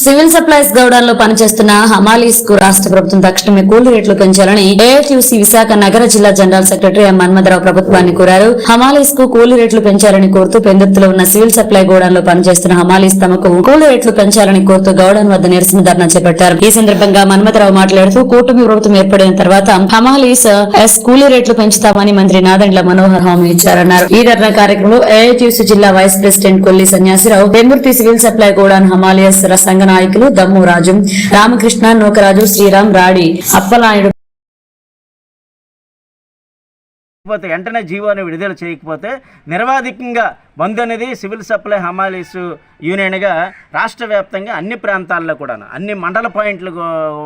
Civil supplies గౌడాల్లో పనిచేస్తున్న హమాలీస్కు రాష్ట్ర ప్రభుత్వం తక్షణమే కూలీ రేట్లు పెంచాలని ఏఐటీయూసీ విశాఖ నగర జిల్లా జనరల్ సెక్రటరీ ఎం మన్మధరావు ప్రభుత్వాన్ని కోరారు. హమాలీస్కు కూలీ రేట్లు పెంచాలని కోరుతూ పెందుర్తిలో ఉన్న సివిల్ సప్లై గౌడాల్లో లో పనిచేస్తున్న హమాలీస్ తమకు కూలీ రేట్లు పెంచాలని కోరుతూ గౌడన్ వద్ద నిరసన ధర్నా చేపట్టారు. ఈ సందర్భంగా మన్మధరావు మాట్లాడుతూ కూటమి ప్రభుత్వం ఏర్పడిన తర్వాత హమాలీస్ ఎస్ కూలీ రేట్లు పెంచుతామని మంత్రి నాదండ్ల మనోహర్ హామీ ఇచ్చారన్నారు. ఈ ధర్నా కార్యక్రమంలో ఏఐటీయూసీ జిల్లా vice president Kolli Sanyasirao Pendurthi civil supply godown హమాలియస్ సంఘ నాయకులు దమ్ము రాజు. రామకృష్ణ నూకరాజు శ్రీరామ్ రాడి అప్పలాయుడు లేకపోతే వెంటనే జీవోని విడుదల చేయకపోతే నిర్వాధికంగా బంద్ అనేది సివిల్ సప్లై హమాలీస్ యూనియన్గా రాష్ట్ర వ్యాప్తంగా అన్ని ప్రాంతాల్లో కూడాను అన్ని మండల పాయింట్ల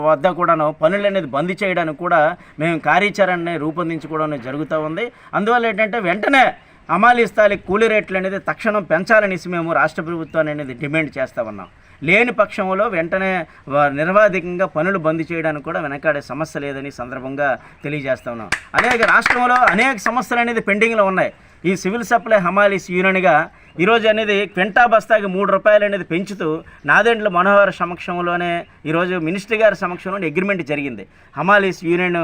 వద్ద కూడాను పనులు అనేది బంద్ చేయడానికి కూడా మేము కార్యాచరణని రూపొందించుకోవడం జరుగుతూ ఉంది. అందువల్ల ఏంటంటే వెంటనే హమాలీస్ తాలూకు కూలీ రేట్లు అనేది తక్షణం పెంచాలనేసి మేము రాష్ట్ర ప్రభుత్వాన్ని అనేది డిమాండ్ చేస్తా ఉన్నాం. లేని పక్షంలో వెంటనే వ- నిర్వాధికంగా పనులు బంద్ చేయడానికి కూడా వెనకాడే సమస్య లేదని సందర్భంగా తెలియజేస్తా ఉన్నాం. అలాగే రాష్ట్రంలో అనేక సమస్యలు అనేది పెండింగ్లో ఉన్నాయి. ఈ సివిల్ సప్లై హమాలీస్ యూనియన్గా ఈరోజు అనేది క్వింటా బస్తాకి మూడు రూపాయలు అనేది పెంచుతూ నాదెండ్ల మనోహర్ సమక్షంలోనే ఈరోజు మినిస్టర్ గారి సమక్షంలో అగ్రిమెంట్ జరిగింది. హమాలీస్ యూనియన్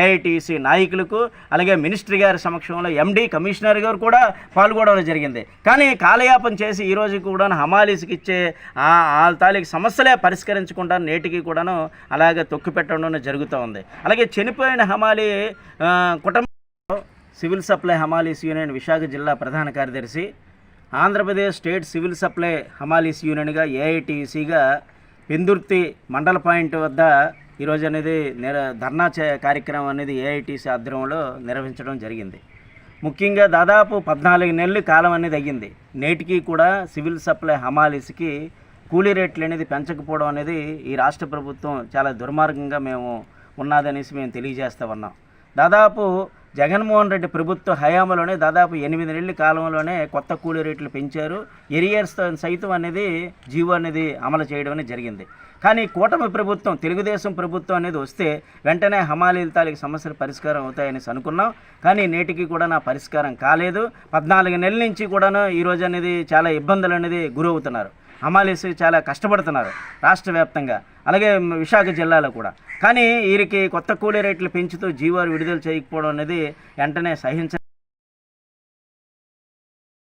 ఏఐటీసీ నాయకులకు అలాగే మినిస్టర్ గారి సమక్షంలో ఎండి కమిషనర్ గారు కూడా పాల్గొనడం జరిగింది. కానీ కాలయాపన చేసి ఈరోజు కూడా హమాలీస్కి ఇచ్చే ఆ తాలూకు సమస్యలే పరిష్కరించకుండా నేటికి కూడాను అలాగే తొక్కు పెట్టడం జరుగుతూ ఉంది. అలాగే చనిపోయిన హమాలీ కుటుంబ సివిల్ సప్లై హమాలీస్ యూనియన్ విశాఖ జిల్లా ప్రధాన కార్యదర్శి ఆంధ్రప్రదేశ్ స్టేట్ సివిల్ సప్లై హమాలీస్ యూనియన్గా ఏఐటీసీగా పెందుర్తి మండల పాయింట్ వద్ద ఈరోజు అనేది నిర ధర్నా కార్యక్రమం అనేది ఏఐటీసీ ఆధ్వర్యంలో నిర్వహించడం జరిగింది. ముఖ్యంగా దాదాపు పద్నాలుగు నెలలు కాలం అనేది అయ్యింది. నేటికి కూడా సివిల్ సప్లై హమాలీస్కి కూలీ రేట్లు అనేది పెంచకపోవడం అనేది ఈ రాష్ట్ర ప్రభుత్వం చాలా దుర్మార్గంగా మేము ఉన్నదనేసి మేము తెలియజేస్తా ఉన్నాం. దాదాపు జగన్మోహన్ రెడ్డి ప్రభుత్వ హయాంలోనే దాదాపు ఎనిమిది నెలల కాలంలోనే కొత్త కూలీ రేట్లు పెంచారు. ఎరియర్స్ సైతం అనేది జీవో అనేది అమలు చేయడం అనేది జరిగింది. కానీ కూటమి ప్రభుత్వం తెలుగుదేశం ప్రభుత్వం అనేది వస్తే వెంటనే హమాలీల తాలూకు సమస్యలు పరిష్కారం అవుతాయని అనుకున్నాం. కానీ నేటికి కూడా నా పరిష్కారం కాలేదు. పద్నాలుగు నెలల నుంచి కూడాను ఈరోజు అనేది చాలా ఇబ్బందులు అనేది గురవుతున్నారు. హమాలీస్ చాలా కష్టపడుతున్నారు రాష్ట్ర వ్యాప్తంగా. అలాగే విశాఖ జిల్లాలో కూడా. కానీ వీరికి కొత్త కూలీ రేట్లు పెంచుతూ జీవాలు విడుదల చేయకపోవడం అనేది వెంటనే సహించ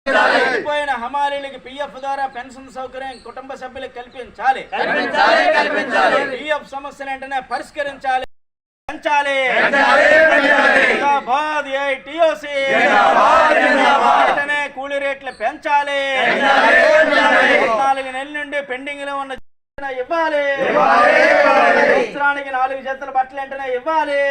చనిపోయిన హమాలీలకి పిఎఫ్ ద్వారా పెన్షన్ సౌకర్యం కుటుంబ సభ్యులకు కల్పించాలి. పిఎఫ్ సమస్యను వెంటనే పరిష్కరించాలి. పెంచాలి. వెంటనే కూలీ రేట్లు పెంచాలి. పెండింగ్లో ఉన్న ఇవ్వాలి. సంవత్సరానికి నాలుగు జతల బట్టలు వెంటనే ఇవ్వాలి.